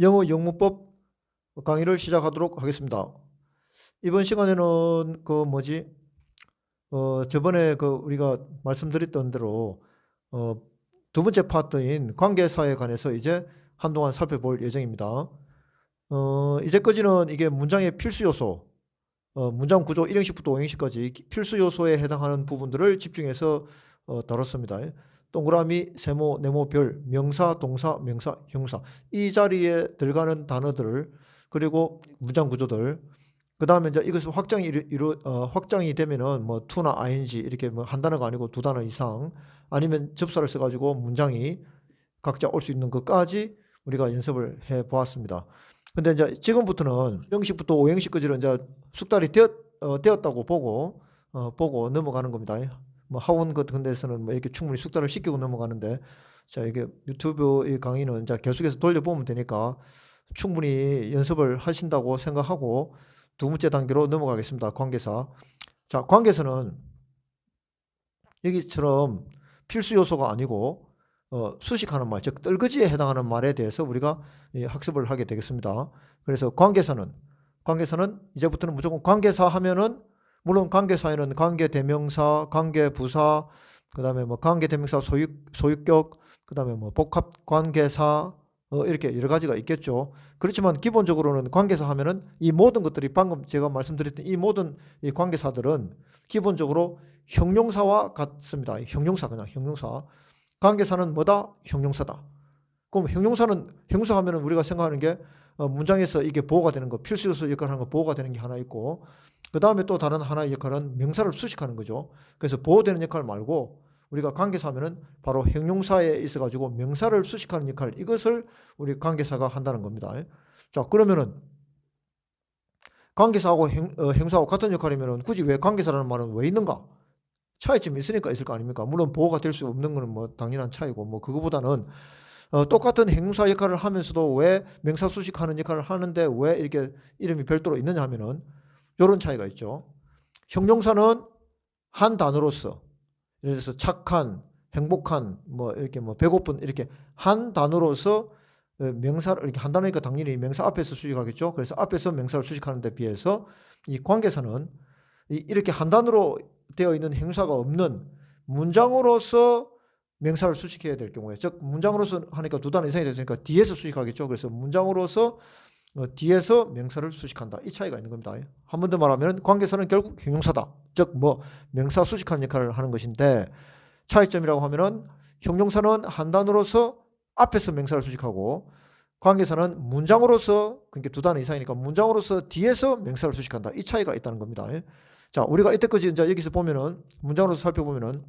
영어 영문법 강의를 시작하도록 하겠습니다. 이번 시간에는 그 뭐지? 어, 저번에 그 우리가 말씀드렸던 대로 어, 두 번째 파트인 관계사에 관해서 이제 한동안 살펴볼 예정입니다. 어, 이제까지는 이게 문장의 필수 요소, 어, 문장 구조 1형식부터 5형식까지 필수 요소에 해당하는 부분들을 집중해서 어, 다뤘습니다. 동그라미, 세모, 네모, 별, 명사, 동사, 명사, 형사 이 자리에 들어가는 단어들 그리고 문장 구조들 그 다음에 이제 이것을 확장이 이루, 이루- 어, 확장이 되면은 뭐 to나 ing 이렇게 뭐 한 단어가 아니고 두 단어 이상 아니면 접사를 써가지고 문장이 각자 올 수 있는 것까지 우리가 연습을 해 보았습니다. 근데 이제 지금부터는 0형식부터 5형식까지는 이제 숙달이 되었, 어, 되었다고 보고 어, 보고 넘어가는 겁니다. 뭐 학원 같은 데서는 뭐 이렇게 충분히 숙달을 시키고 넘어가는데 자 이게 유튜브 이 강의는 이제 계속해서 돌려보면 되니까 충분히 연습을 하신다고 생각하고 두 번째 단계로 넘어가겠습니다. 관계사. 자, 관계사는 여기처럼 필수 요소가 아니고 어, 수식하는 말, 즉 떨거지에 해당하는 말에 대해서 우리가 이 학습을 하게 되겠습니다. 그래서 관계사는 관계사는 이제부터는 무조건 관계사 하면은 물론 관계사에는 관계 대명사, 관계 부사, 그 다음에 뭐 관계 대명사 소유 소유격, 그 다음에 뭐 복합 관계사 어, 이렇게 여러 가지가 있겠죠. 그렇지만 기본적으로는 관계사 하면은 이 모든 것들이 방금 제가 말씀드렸던 이 모든 이 관계사들은 기본적으로 형용사와 같습니다. 형용사 그냥 형용사. 관계사는 뭐다? 형용사다. 그럼 형용사는 형용사 하면은 우리가 생각하는 게 어, 문장에서 이게 보호가 되는 거, 필수 요소 역할을 하는 거 보호가 되는 게 하나 있고 그 다음에 또 다른 하나의 역할은 명사를 수식하는 거죠. 그래서 보호되는 역할 말고 우리가 관계사 하면은 바로 형용사에 있어 가지고 명사를 수식하는 역할 이것을 우리 관계사가 한다는 겁니다. 자, 그러면은 관계사하고 형, 어, 형사하고 같은 역할이면은 굳이 왜 관계사라는 말은 왜 있는가? 차이점이 있으니까 있을 거 아닙니까? 물론 보호가 될 수 없는 거는 뭐 당연한 차이고 뭐 그거보다는 어, 똑같은 형용사 역할을 하면서도 왜 명사 수식하는 역할을 하는데 왜 이렇게 이름이 별도로 있느냐 하면은 이런 차이가 있죠. 형용사는 한 단어로서 예를 들어서 착한, 행복한, 뭐 이렇게 뭐 배고픈 이렇게 한 단어로서 어, 명사를 이렇게 한 단어니까 당연히 명사 앞에서 수식하겠죠. 그래서 앞에서 명사를 수식하는 데 비해서 이 관계사는 이- 이렇게 한 단어로 되어 있는 행사가 없는 문장으로서 명사를 수식해야 될 경우에 즉 문장으로서 하니까 두 단어 이상이 되니까 뒤에서 수식하겠죠. 그래서 문장으로서 어, 뒤에서 명사를 수식한다. 이 차이가 있는 겁니다. 한 번 더 말하면 관계사는 결국 형용사다. 즉 뭐 명사 수식하는 역할을 하는 것인데 차이점이라고 하면은 형용사는 한 단어로서 앞에서 명사를 수식하고 관계사는 문장으로서 그러니까 두 단어 이상이니까 문장으로서 뒤에서 명사를 수식한다. 이 차이가 있다는 겁니다. 자, 우리가 이때까지 이제 여기서 보면은 문장으로서 살펴보면은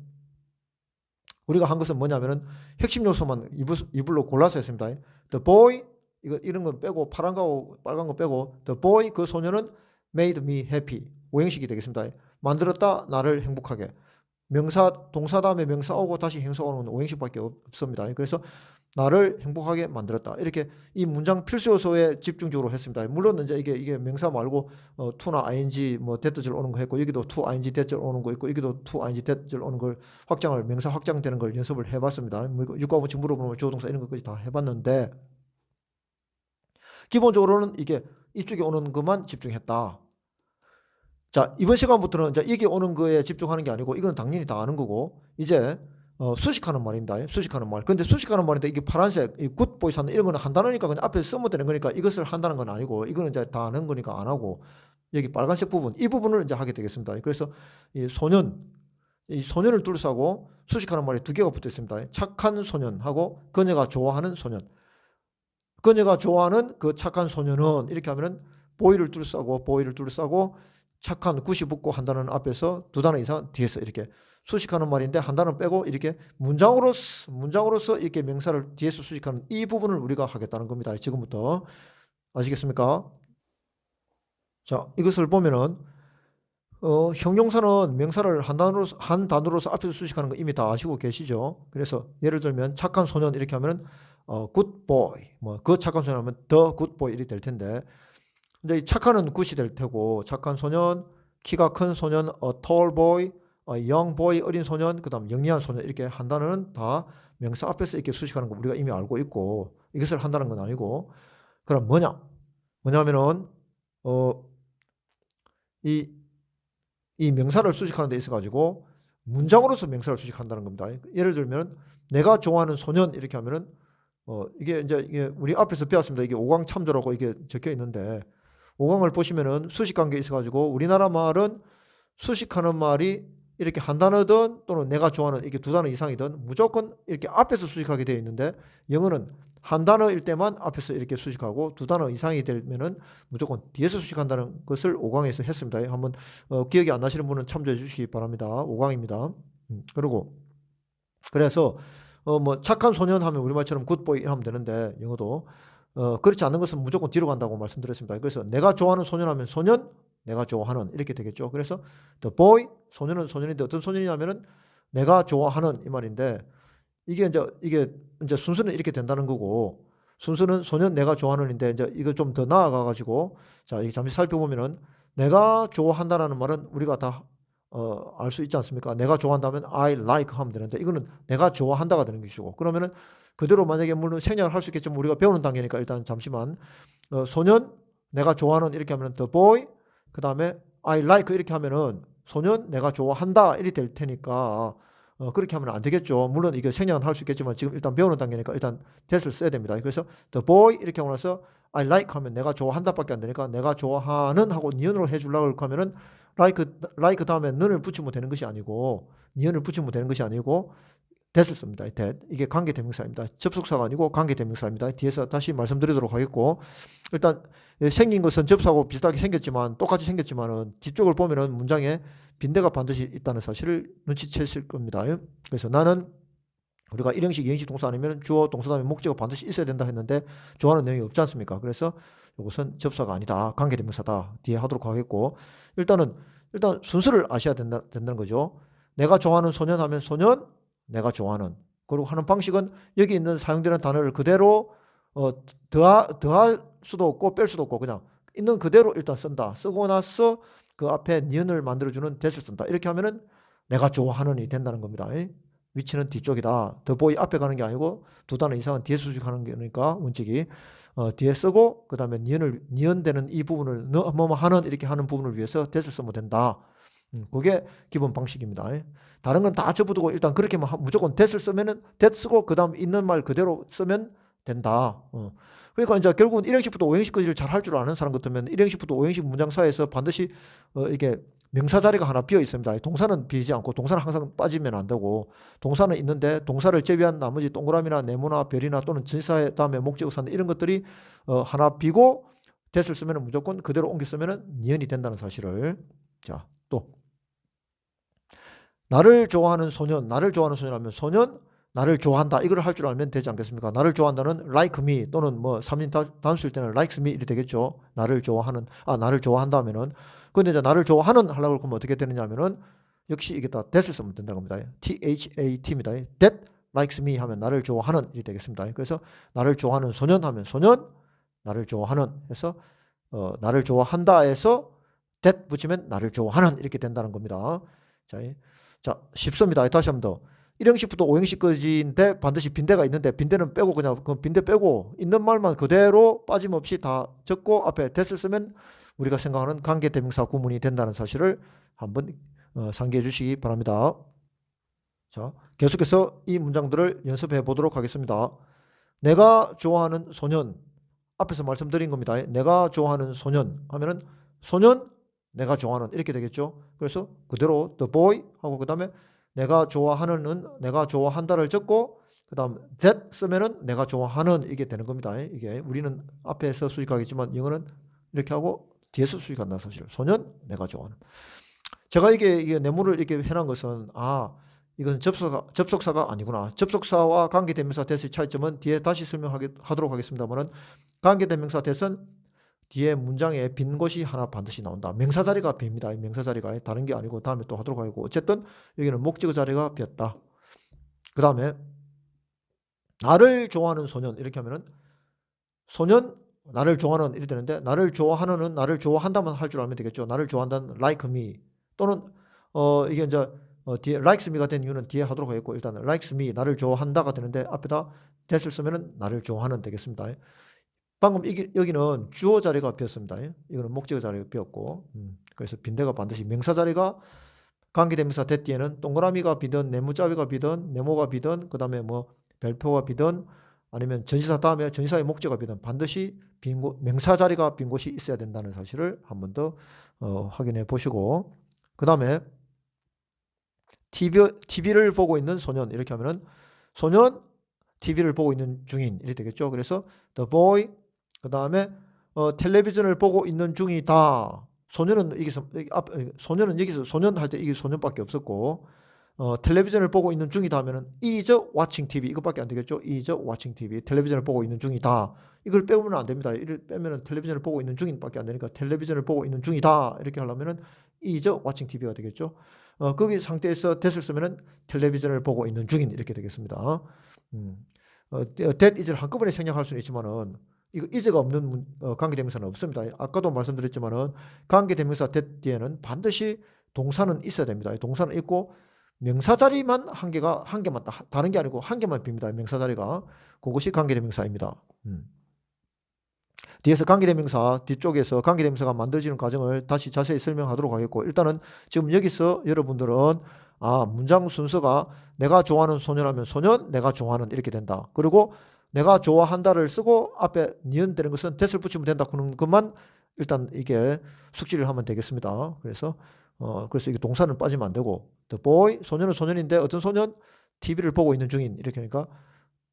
우리가 한 것은 뭐냐면은 핵심 요소만 이불, 이불로 골라서 했습니다. The boy 이거 이런 건 빼고 파란 거 빨간 거 빼고 the boy 그 소녀는 made me happy 오형식이 되겠습니다. 만들었다 나를 행복하게 명사 동사 다음에 명사 오고 다시 형사 오는 없- 없습니다. 그래서 나를 행복하게 만들었다 이렇게 이 문장 필수 요소에 집중적으로 했습니다. 물론 이제 이게 이게 명사 말고 어, to나 ing 뭐 대절절 오는 거 했고 여기도 to ing 대절 오는 거 있고 여기도 to ing 대절 오는 걸 확장을 명사 확장되는 걸 연습을 해봤습니다. 뭐 육가부치 물어보면 조동사 이런 것까지 다 해봤는데 기본적으로는 이게 이쪽에 오는 것만 집중했다. 자 이번 시간부터는 이제 이게 오는 거에 집중하는 게 아니고 이건 당연히 다 아는 거고 이제 어, 수식하는 말입니다. 수식하는 말. 근데 수식하는 말인데 이게 파란색 이 굿보이스 하는 이런 거는 한다니까 그냥 앞에 쓰면 되는 거니까 이것을 한다는 건 아니고 이거는 이제 다 아는 거니까 안 하고 여기 빨간색 부분 이 부분을 이제 하게 되겠습니다. 그래서 이 소년 이 소년을 둘러싸고 수식하는 말이 두 개가 붙어 있습니다. 착한 소년하고 그녀가 좋아하는 소년. 그녀가 좋아하는 그 착한 소년은 이렇게 하면은 보이를 둘러싸고 보이를 둘러싸고 착한 굿이 붙고 한 단어는 앞에서 두 단어 이상 뒤에서 이렇게 수식하는 말인데 한 단어 빼고 이렇게 문장으로서 문장으로서 이렇게 명사를 뒤에서 수식하는 이 부분을 우리가 하겠다는 겁니다. 지금부터 아시겠습니까? 자, 이것을 보면은 어, 형용사는 명사를 한 단어로서 한 단어로서 앞에서 수식하는 거 이미 다 아시고 계시죠? 그래서 예를 들면 착한 소년 이렇게 하면은 어, good boy 뭐그 착한 소년 하면 good boy 이렇게 될 텐데 근데 이 착한은 굿이 될 테고 착한 소년, 키가 큰 소년, a tall boy, young boy 어린 소년, 그다음 영리한 소년 이렇게 한 단어는 다 명사 앞에서 이렇게 수식하는 거 우리가 이미 알고 있고 이것을 한다는 건 아니고 그럼 뭐냐? 뭐냐면은 어, 이, 이 명사를 수식하는 데 있어 가지고 문장으로서 명사를 수식한다는 겁니다. 예를 들면 내가 좋아하는 소년 이렇게 하면은 어, 이게 이제 이게 우리 앞에서 배웠습니다. 이게 오강 참조라고 이게 적혀 있는데 오강을 보시면은 수식 관계 있어 가지고 우리나라 말은 수식하는 말이 이렇게 한 단어든 또는 내가 좋아하는 이렇게 두 단어 이상이든 무조건 이렇게 앞에서 수식하게 되어 있는데 영어는 한 단어일 때만 앞에서 이렇게 수식하고 두 단어 이상이 되면은 무조건 뒤에서 수식한다는 것을 5강에서 했습니다. 한번 어, 기억이 안 나시는 분은 참조해 주시기 바랍니다. 5강입니다. 음, 그리고 그래서 어, 뭐 착한 소년 하면 우리말처럼 굿보이 하면 되는데 영어도 어, 그렇지 않은 것은 무조건 뒤로 간다고 말씀드렸습니다. 그래서 내가 좋아하는 소년 하면 소년, 내가 좋아하는 이렇게 되겠죠. 그래서 the boy 소년은 소년인데 어떤 소년이냐면은 내가 좋아하는 이 말인데 이게 이제 이게 이제 순서는 이렇게 된다는 거고 순서는 소년 내가 좋아하는인데 이제 이거 좀 더 나아가 가지고 자, 이 잠시 살펴보면은 내가 좋아한다라는 말은 우리가 다 어, 알 수 있지 않습니까? 내가 좋아한다면 I like 하면 되는데 이거는 내가 좋아한다가 되는 것이고 그러면은 그대로 만약에 물론 생략을 할 수 있겠지만 우리가 배우는 단계니까 일단 잠시만 어, 소년 내가 좋아하는 이렇게 하면은 the boy 그 다음에 I like 이렇게 하면은 소년 내가 좋아한다 이렇게 될 테니까 어, 그렇게 하면 안 되겠죠. 물론 이게 생략은 할 수 있겠지만 지금 일단 배우는 단계니까 일단 that을 써야 됩니다. 그래서 the boy 이렇게 하고 나서 I like 하면 내가 좋아한다밖에 안 되니까 내가 좋아하는 하고 니은으로 해주려고 하면은 like like 다음에 는을 붙이면 되는 것이 아니고 니은을 붙이면 되는 것이 아니고 씁니다. that 이게 관계 대명사입니다. 접속사가 아니고 관계 대명사입니다. 뒤에서 다시 말씀드리도록 하겠고 일단 생긴 것은 접사하고 비슷하게 생겼지만 똑같이 생겼지만은 뒤쪽을 보면은 문장에 빈대가 반드시 있다는 사실을 눈치채실 겁니다. 그래서 나는 우리가 일형식, 이형식 동사 아니면 주어, 동사 다음에 목적어 반드시 있어야 된다 했는데 좋아하는 내용이 없지 않습니까? 그래서 이것은 접사가 아니다. 관계대명사다. 뒤에 하도록 하겠고 일단은 일단 순서를 아셔야 된다, 된다는 거죠. 내가 좋아하는 소년 하면 소년, 내가 좋아하는 그리고 하는 방식은 여기 있는 사용되는 단어를 그대로 어, 더하, 더할 수도 없고 뺄 수도 없고 그냥 있는 그대로 일단 쓴다. 쓰고 나서 그 앞에 니은을 만들어주는 that을 쓴다. 이렇게 하면은 내가 좋아하는이 된다는 겁니다. 위치는 뒤쪽이다. 더 보이 앞에 가는 게 아니고 두 단어 이상은 뒤에 수식하는 게니까 원칙이 어, 뒤에 쓰고 그 다음에 니은을 니은되는 이 부분을 뭐뭐 하는 이렇게 하는 부분을 위해서 that을 쓰면 된다. 음, 그게 기본 방식입니다. 다른 건 다 접어두고 일단 그렇게만 무조건 that을 쓰면은 쓰고 그 다음 있는 말 그대로 쓰면 된다. 어. 그러니까 이제 결국은 1형식부터 5형식까지를 잘 할 줄 아는 사람 같으면 1형식부터 5형식 문장 사이에서 반드시 어 이게 명사 자리가 하나 비어 있습니다. 동사는 비지 않고 동사는 항상 빠지면 안 되고 동사는 있는데 동사를 제외한 나머지 동그라미나 네모나 별이나 또는 진사 다음에 목적어사는 이런 것들이 어 하나 비고 됐을 쓰면 무조건 그대로 옮겨 쓰면 니은이 된다는 사실을 자또 나를 좋아하는 소년 나를 좋아하는 소년하면 소년 나를 좋아한다 이걸 할 줄 알면 되지 않겠습니까? 나를 좋아한다는 like me 또는 뭐 3인 단수일 때는 likes me 이렇게 되겠죠. 나를 좋아하는 아 나를 좋아한다면은 근데 이제 나를 좋아하는 하려고 그러면 어떻게 되느냐면은 역시 이게 다 that을 쓰면 된다는 겁니다. T H A T입니다. that likes me 하면 나를 좋아하는 이렇게 되겠습니다. 그래서 나를 좋아하는 소년 하면 소년 나를 좋아하는 해서 어, 나를 좋아한다 해서 that 붙이면 나를 좋아하는 이렇게 된다는 겁니다. 자, 자 쉽습니다. 다시 한번 더. 1형식부터 5형식까지인데 반드시 빈대가 있는데 빈대는 빼고 그냥 그 빈대 빼고 있는 말만 그대로 빠짐없이 다 적고 앞에 that을 쓰면 우리가 생각하는 관계 대명사 구문이 된다는 사실을 한번 어, 상기해 주시기 바랍니다. 자, 계속해서 이 문장들을 연습해 보도록 하겠습니다. 내가 좋아하는 소년 앞에서 말씀드린 겁니다. 내가 좋아하는 소년 하면은 소년 내가 좋아하는 이렇게 되겠죠. 그래서 그대로 the boy 하고 그다음에 내가 좋아하는은 내가 좋아한다를 적고 그다음 that 쓰면은 내가 좋아하는 이게 되는 겁니다. 이게 우리는 앞에서 수식하겠지만 영어는 이렇게 하고 뒤에서 수식한다 사실. 소년 내가 좋아하는. 제가 이게 이게 네모를 이렇게 해놓은 것은 아 이건 접속사 접속사가 아니구나. 접속사와 관계대명사 대의 차이점은 뒤에 다시 설명하도록 하겠습니다만은 관계대명사 대은 뒤에 문장에 빈 곳이 하나 반드시 나온다. 명사 자리가 빕니다. 명사 자리가 다른 게 아니고 다음에 또 하도록 하고 어쨌든 여기는 목적어 자리가 비었다. 그 다음에 나를 좋아하는 소년 이렇게 하면은 소년 나를 좋아하는 이렇게 되는데 나를 좋아하는은 나를 좋아한다만 할 줄 알면 되겠죠. 나를 좋아한다는 like me 또는 어 이게 이제 어 뒤에 likes me가 된 이유는 뒤에 하도록 하겠고 일단은 likes me 나를 좋아한다가 되는데 앞에다 that을 쓰면은 나를 좋아하는 되겠습니다. 방금 이게, 여기는 주어 자리가 비었습니다. 이거는 목적어 자리가 비었고, 음, 그래서 빈대가 반드시 명사 자리가 관계대명사 대 뒤에는 동그라미가 비든 네모자비가 비든 네모가 비든 그 다음에 뭐 별표가 비든 아니면 전시사 다음에 전시사의 목적어 비든 반드시 빈 곳, 명사 자리가 빈 곳이 있어야 된다는 사실을 한 번 더 어, 확인해 보시고 그 다음에 TV, TV를 보고 있는 소년 이렇게 하면은 소년 TV를 보고 있는 중인 이렇게 되겠죠. 그래서 the boy 그 다음에 어, 텔레비전을 보고 있는 중이다. 소년은 여기서 여기 앞 소년은 여기서 소년 할 때 이게 소년밖에 없었고 어, 텔레비전을 보고 있는 중이다 하면은 is watching TV 이것밖에 안 되겠죠. is watching TV 텔레비전을 보고 있는 중이다. 이걸 빼면 안 됩니다. 이를 빼면은 텔레비전을 보고 있는 중인밖에 안 되니까 텔레비전을 보고 있는 중이다 이렇게 하려면은 is watching TV가 되겠죠. 어, 거기 상태에서 that을 쓰면은 텔레비전을 보고 있는 중인 이렇게 되겠습니다. 음. 어, that is를 한꺼번에 생략할 수는 있지만은 이거 is가 없는 문, 어, 관계대명사는 없습니다. 아까도 말씀드렸지만은 관계대명사 뒤에는 반드시 동사는 있어야 됩니다. 동사는 있고 명사 자리만 한 개가 한 개만 다, 다른 게 아니고 한 개만 빕니다. 명사 자리가 그것이 관계대명사입니다. 음. 뒤에서 관계대명사 뒤쪽에서 관계대명사가 만들어지는 과정을 다시 자세히 설명하도록 하겠고 일단은 지금 여기서 여러분들은 아 문장 순서가 내가 좋아하는 소년하면 소년 내가 좋아하는 이렇게 된다. 그리고 내가 좋아한다를 쓰고 앞에 니은 되는 것은 that을 붙이면 된다. 그런 것만 일단 이게 숙지를 하면 되겠습니다. 그래서 어 그래서 이게 동사는 빠지면 안 되고 the boy 소년은 소년인데 어떤 소년 TV를 보고 있는 중인 이렇게 하니까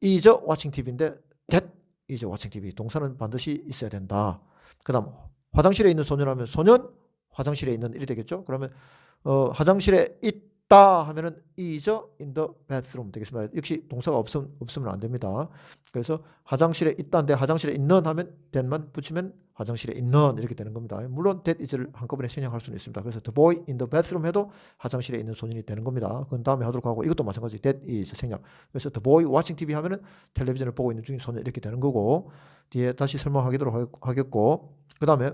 is watching TV인데 that is watching TV 동사는 반드시 있어야 된다. 그다음 화장실에 있는 소년하면 소년 화장실에 있는 일이 되겠죠. 그러면 어 화장실에 있다 하면은 in the bathroom 되겠습니다. 역시 동사가 없음, 없으면 안 됩니다. 그래서 화장실에 있다인데 화장실에 있는 하면 that만 붙이면 화장실에 있는 이렇게 되는 겁니다. 물론 that is를 한꺼번에 생략할 수는 있습니다. 그래서 the boy in the bathroom 해도 화장실에 있는 소년이 되는 겁니다. 그건 다음에 하도록 하고 이것도 마찬가지 that is 생략. 그래서 the boy watching TV 하면은 텔레비전을 보고 있는 중인 소년 이렇게 되는 거고 뒤에 다시 설명하도록 하겠고 그 다음에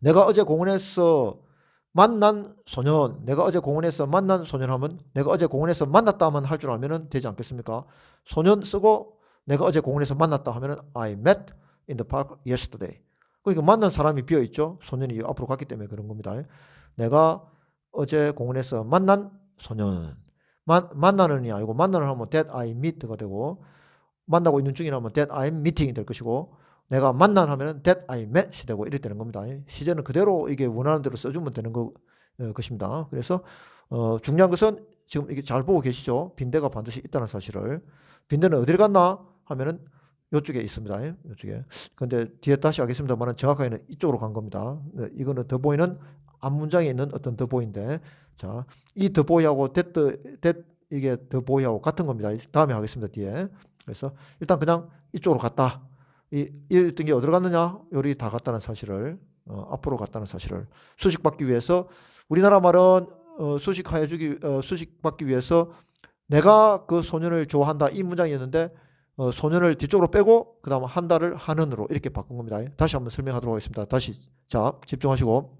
내가 어제 공원에서 만난 소년, 내가 어제 공원에서 만난 소년 하면 내가 어제 공원에서 만났다만 할줄 알면 되지 않겠습니까? 소년 쓰고 내가 어제 공원에서 만났다 하면은 I met in the park yesterday. 그러니까 만난 사람이 비어 있죠. 소년이 앞으로 갔기 때문에 그런 겁니다. 내가 어제 공원에서 만난 소년. 만, 만나는이 아니고 만나는 하면 that I meet가 되고 만나고 있는 중이라면 that I'm meeting이 될 것이고 내가 만난 하면은 that I met이 되고 이렇게 되는 겁니다. 시제는 그대로 이게 원하는 대로 써주면 되는 거, 어, 것입니다. 그래서 어, 중요한 것은 지금 이게 잘 보고 계시죠? 빈대가 반드시 있다는 사실을. 빈대는 어디를 갔나 하면은 이쪽에 있습니다. 이쪽에. 근데 뒤에 다시 하겠습니다만은 정확하게는 이쪽으로 간 겁니다. 네, 이거는 더 보이는 앞 문장에 있는 어떤 더 보인데, 자, 이 더 보이하고 that, that 이게 더 보이하고 같은 겁니다. 다음에 하겠습니다. 뒤에. 그래서 일단 그냥 이쪽으로 갔다. 이, 이랬던 게 어디로 갔느냐? 요리 다 갔다는 사실을 어, 앞으로 갔다는 사실을 수식받기 위해서 우리나라 말은 어, 수식하여 주기 어, 수식받기 위해서 내가 그 소년을 좋아한다 이 문장이었는데 어, 소년을 뒤쪽으로 빼고 그 다음 한다를 하는으로 이렇게 바꾼 겁니다. 다시 한번 설명하도록 하겠습니다. 다시 자 집중하시고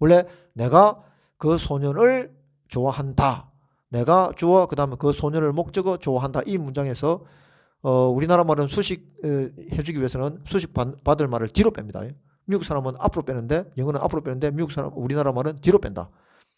원래 내가 그 소년을 좋아한다. 내가 주어 그 다음에 그 소년을 목적어 좋아한다 이 문장에서 어, 우리나라 말은 수식 어, 해주기 위해서는 수식 받, 받을 말을 뒤로 뺍니다. 미국 사람은 앞으로 빼는데 영어는 앞으로 빼는데 미국 사람 우리나라 말은 뒤로 뺀다.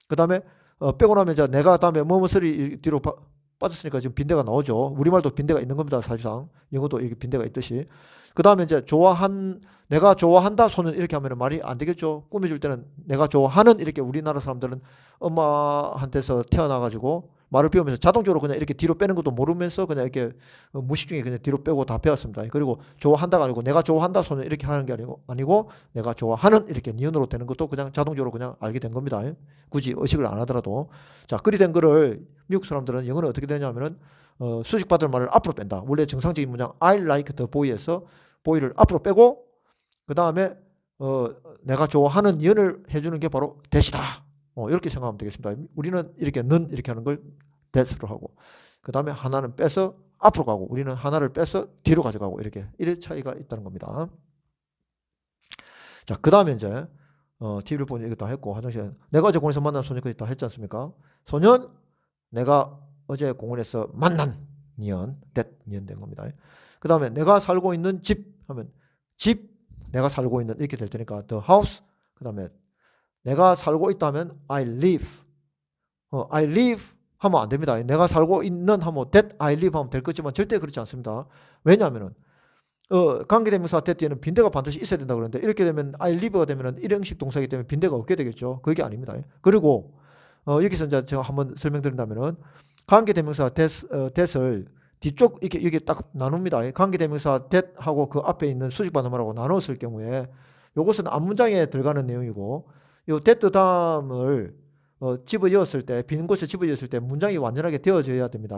그 다음에 어, 빼고 나면 이제 내가 다음에 뭐뭐소리 뒤로 빠, 빠졌으니까 지금 빈대가 나오죠. 우리말도 빈대가 있는 겁니다. 사실상 영어도 이게 빈대가 있듯이. 그 다음에 이제 좋아한 내가 좋아한다 손은 이렇게 하면 말이 안 되겠죠. 꾸며줄 때는 내가 좋아하는 이렇게 우리나라 사람들은 엄마한테서 태어나가지고 말을 배우면서 자동적으로 그냥 이렇게 뒤로 빼는 것도 모르면서 그냥 이렇게 어, 무식 중에 그냥 뒤로 빼고 다 배웠습니다. 그리고 좋아한다가 아니고 내가 좋아한다 손을 이렇게 하는 게 아니고 아니고 내가 좋아하는 이렇게 니은으로 되는 것도 그냥 자동적으로 그냥 알게 된 겁니다. 굳이 의식을 안 하더라도 자 그리 된 거를 미국 사람들은 영어는 어떻게 되냐면은 어, 수식 받을 말을 앞으로 뺀다. 원래 정상적인 문장 I like the boy에서 boy를 앞으로 빼고 그 다음에 어, 내가 좋아하는 니은을 해주는 게 바로 대시다. 어, 이렇게 생각하면 되겠습니다. 우리는 이렇게 는 이렇게 하는 걸 that으로 하고 그 다음에 하나는 빼서 앞으로 가고 우리는 하나를 빼서 뒤로 가져가고 이렇게 이런 차이가 있다는 겁니다. 자, 그 다음에 이제 어, TV를 보니 이거 다 했고 화장실에 내가 어제 공원에서 만난 소년까지 다 했지 않습니까? 소년 내가 어제 공원에서 만난 니언 that 니언 된 겁니다. 그 다음에 내가 살고 있는 집 하면 집 내가 살고 있는 이렇게 될 테니까 the house 그 다음에 내가 살고 있다면 I live 어, I live 하면 안 됩니다. 내가 살고 있는 하면 that I live 하면 될 거지만 절대 그렇지 않습니다. 왜냐하면은 어, 관계대명사 that 뒤에는 빈대가 반드시 있어야 된다 그러는데 이렇게 되면 I live가 되면은 일형식 동사이기 때문에 빈대가 없게 되겠죠. 그게 아닙니다. 그리고 어, 여기서 이제 제가 한번 설명드린다면은 관계대명사 that, 어, that을 뒤쪽 이렇게 이게 딱 나눕니다. 관계대명사 that하고 그 앞에 있는 수직반응말하고 나눴을 경우에 요것은 앞문장에 들어가는 내용이고 요 that 다음을 어, 집어넣었을 때, 빈 곳에 집어넣었을 때 문장이 완전하게 되어져야 됩니다.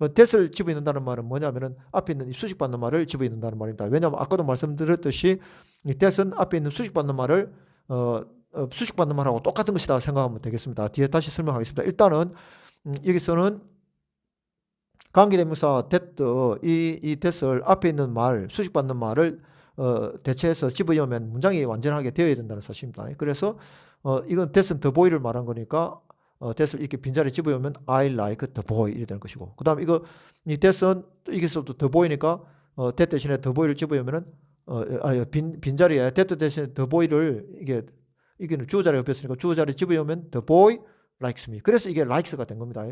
어, that을 집어넣는다는 말은 뭐냐면은 앞에 있는 이 수식받는 말을 집어넣는다는 말입니다. 왜냐하면 아까도 말씀드렸듯이 이 that은 앞에 있는 수식받는 말을 어, 어, 수식받는 말하고 똑같은 것이다 생각하면 되겠습니다. 뒤에 다시 설명하겠습니다. 일단은 음, 여기서는 관계대명사 that 이, 이 that을 앞에 있는 말, 수식받는 말을 어, 대체해서 집어넣으면 문장이 완전하게 되어야 된다는 사실입니다. 그래서 어, 이건 that은 the boy를 말한 거니까 어, that을 이렇게 빈자리에 집어넣으면 I like the boy 이렇게 되는 것이고 그 다음 이거 이또 여기서도 the boy니까 어, that 대신에 the boy를 집어넣으면은 어, 아, 빈, 빈자리에 that 대신에 the boy를 이게 이게는 주어 자리에 옆에으니까 주어 자리에 집어넣으면 the boy likes me 그래서 이게 likes가 된 겁니다.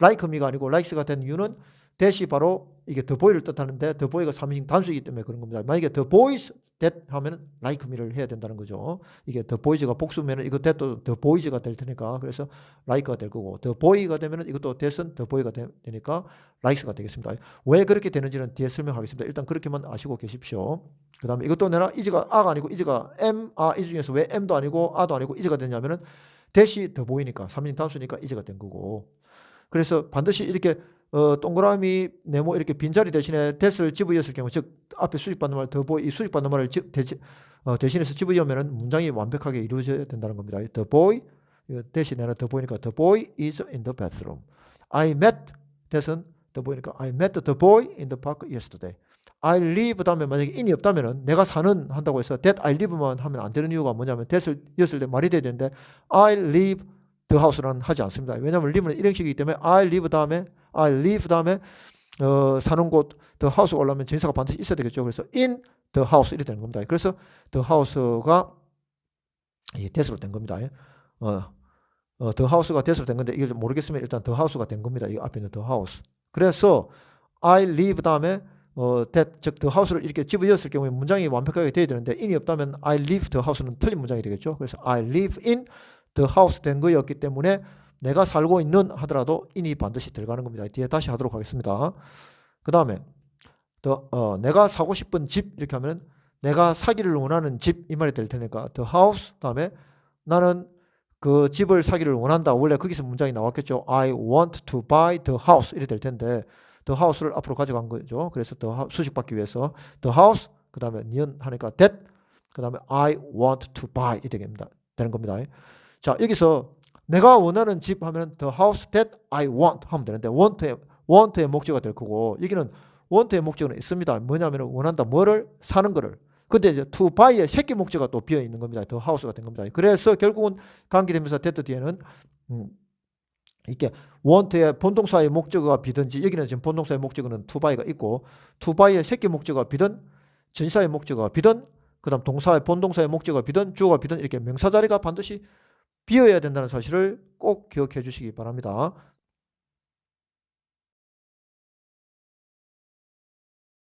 like me가 아니고 likes가 된 이유는 that이 바로 이게 the boy를 뜻하는데 the boy가 3인칭 단수이기 때문에 그런 겁니다. 만약에 the boys that 하면은 like me를 해야 된다는 거죠. 이게 the boys가 복수면은 이거 that도 the boys가 될 테니까 그래서 like가 될 거고 the boy가 되면은 이것도 that은 boy가 되, 되니까 likes가 되겠습니다. 왜 그렇게 되는지는 뒤에 설명하겠습니다. 일단 그렇게만 아시고 계십시오. 그 다음에 이것도 내가 이즈가 아가 아니고 이즈가 m, 아, 이 중에서 왜 m도 아니고 아도 아니고 이즈가 되냐면은 대시 더 보이니까 3인 단수니까 이즈가 된 거고 그래서 반드시 이렇게 어, 동그라미 네모 이렇게 빈자리 대신에 대스를 집어넣었을 경우 즉 앞에 수직받는 말 더 보이 이 수직받는 말을 지, 대지, 어, 대신해서 집어넣으면 문장이 완벽하게 이루어져야 된다는 겁니다. The boy 대신에는 the boy니까 the boy is in the bathroom. I met 대신 the boy니까 I met the boy in the park yesterday. I live 다음에 만약에 in이 없다면은 내가 사는 한다고 해서 that I live만 하면 안 되는 이유가 뭐냐면 that을 였을 때 말이 돼야 되는데 I live the house는 하지 않습니다. 왜냐하면 live는 일형식이기 때문에 I live 다음에 I live 다음에 어, 사는 곳 the house 올라면 전사가 반드시 있어야 되겠죠. 그래서 in the house 이렇게 되는 겁니다. 그래서 the house가 이 that으로 된 겁니다. 어, 어, the house가 that으로 된 건데 이걸 모르겠으면 일단 the house가 된 겁니다. 이 앞에 있는 the house. 그래서 I live 다음에 어, that, 즉 the house를 이렇게 집어넣었을 경우에 문장이 완벽하게 돼야 되는데 in이 없다면 I live the house는 틀린 문장이 되겠죠. 그래서 I live in the house 된 거였기 때문에 내가 살고 있는 하더라도 in이 반드시 들어가는 겁니다. 뒤에 다시 하도록 하겠습니다. 그 다음에 어, 내가 사고 싶은 집 이렇게 하면 내가 사기를 원하는 집 이 말이 될 테니까 the house 다음에 나는 그 집을 사기를 원한다. 원래 거기서 문장이 나왔겠죠. I want to buy the house 이렇게 될 텐데 the house를 앞으로 가져간 거죠. 그래서 the 수식받기 위해서 the house 그 다음에 년 하니까 that 그 다음에 I want to buy 이 되겠습니다. 되는 겁니다. 자 여기서 내가 원하는 집 하면 the house that I want 하면 되는데 want의 want의 목적어가 될 거고 여기는 want의 목적어는 있습니다. 뭐냐면 원한다 뭐를 사는 거를 근데 이제 to buy의 새끼 목적어가 또 비어 있는 겁니다. the house가 된 겁니다. 그래서 결국은 관계되면서 that 뒤에는 음, 이렇게 want의 본동사의 목적어가 비든지 여기는 지금 본동사의 목적어는 buy가 있고 buy의 새끼 목적어가 비든 전사의 목적어가 비든 그다음 동사의 본동사의 목적어가 비든 주어가 비든 이렇게 명사 자리가 반드시 비어야 된다는 사실을 꼭 기억해 주시기 바랍니다.